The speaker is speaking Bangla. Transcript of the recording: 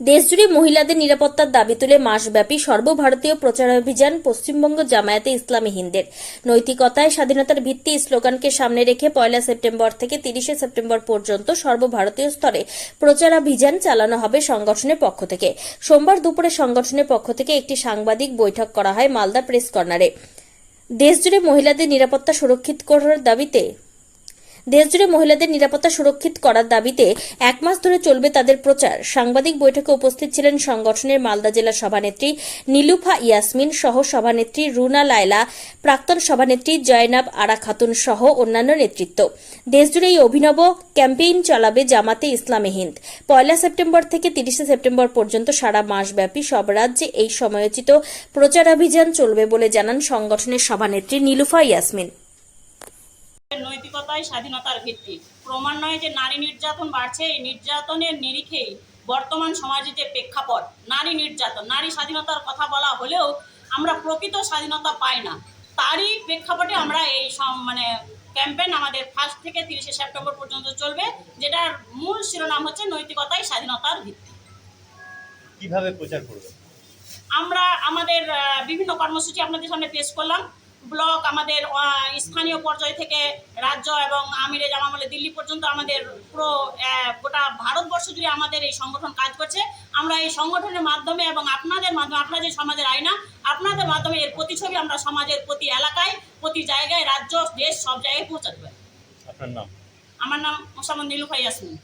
দেশজুড়ে মহিলাদের নিরাপত্তার দাবি তুলে মাসব্যাপী সর্বভারতীয় প্রচারাভিযান পশ্চিমবঙ্গ জামায়াতে ইসলামী হিন্দের। নৈতিকতায় স্বাধীনতার ভিত্তি স্লোগানকে সামনে রেখে পয়লা সেপ্টেম্বর থেকে তিরিশে সেপ্টেম্বর পর্যন্ত সর্বভারতীয় স্তরে প্রচারাভিযান চালানো হবে সংগঠনের পক্ষ থেকে। সোমবার দুপুরে সংগঠনের পক্ষ থেকে একটি সাংবাদিক বৈঠক করা হয় মালদা প্রেস কর্নারে। দেশজুড়ে মহিলাদের নিরাপত্তা সুরক্ষিত করার দাবিতে দেশজুড়ে মহিলাদের নিরাপত্তা সুরক্ষিত করার দাবিতে এক মাস ধরে চলবে তাদের প্রচার। সাংবাদিক বৈঠকে উপস্থিত ছিলেন সংগঠনের মালদা জেলা সভানেত্রী নীলুফা ইয়াসমিন সহ সভানেত্রী রুনা লায়লা, প্রাক্তন সভানেত্রী জয়নাব আরা খাতুন সহ অন্যান্য নেতৃত্ব। দেশজুড়ে এই অভিনব ক্যাম্পেইন চালাবে জামাতে ইসলামী হিন্দ। পয়লা সেপ্টেম্বর থেকে তিরিশে সেপ্টেম্বর পর্যন্ত সারা মাসব্যাপী সব রাজ্যে এই সময়োচিত প্রচারাভিযান চলবে বলে জানান সংগঠনের সভানেত্রী নীলুফা ইয়াসমিন। নৈতিকতাই স্বাধীনতার ভিত্তি। ক্রমান্বয়ে যে নারী নির্যাতন বাড়ছে এই নির্যাতনের নিরিখেই বর্তমান সমাজে যে প্রেক্ষাপট নারী নির্যাতন নারী স্বাধীনতার কথা বলা হলেও আমরা প্রকৃত স্বাধীনতা পাই না। তারই প্রেক্ষাপটে আমরা এই মানে ক্যাম্পেন আমাদের ফার্স্ট থেকে তিরিশে সেপ্টেম্বর পর্যন্ত চলবে যেটার মূল শিরোনাম হচ্ছে নৈতিকতাই স্বাধীনতার ভিত্তি। কীভাবে প্রচার করবেন? আমরা আমাদের বিভিন্ন কর্মসূচি আপনাদের সামনে পেশ করলাম। ব্লক আমাদের স্থানীয় পর্যায় থেকে রাজ্য এবং আমিরে জামা জামামলে দিল্লি পর্যন্ত আমাদের পুরো গোটা ভারতবর্ষ জুড়ে আমাদের এই সংগঠন কাজ করছে। আমরা এই সংগঠনের মাধ্যমে এবং আপনাদের মাধ্যমে আপনারা যে সমাজের আয়না আপনাদের মাধ্যমে এর প্রতিছবি আমরা সমাজের প্রতি এলাকায় প্রতি জায়গায় রাজ্য দেশ সব জায়গায় পৌঁছাতে পারি। আপনার নাম? আমার নাম মোসাম্মদ নীলুফা ইয়াসমিন।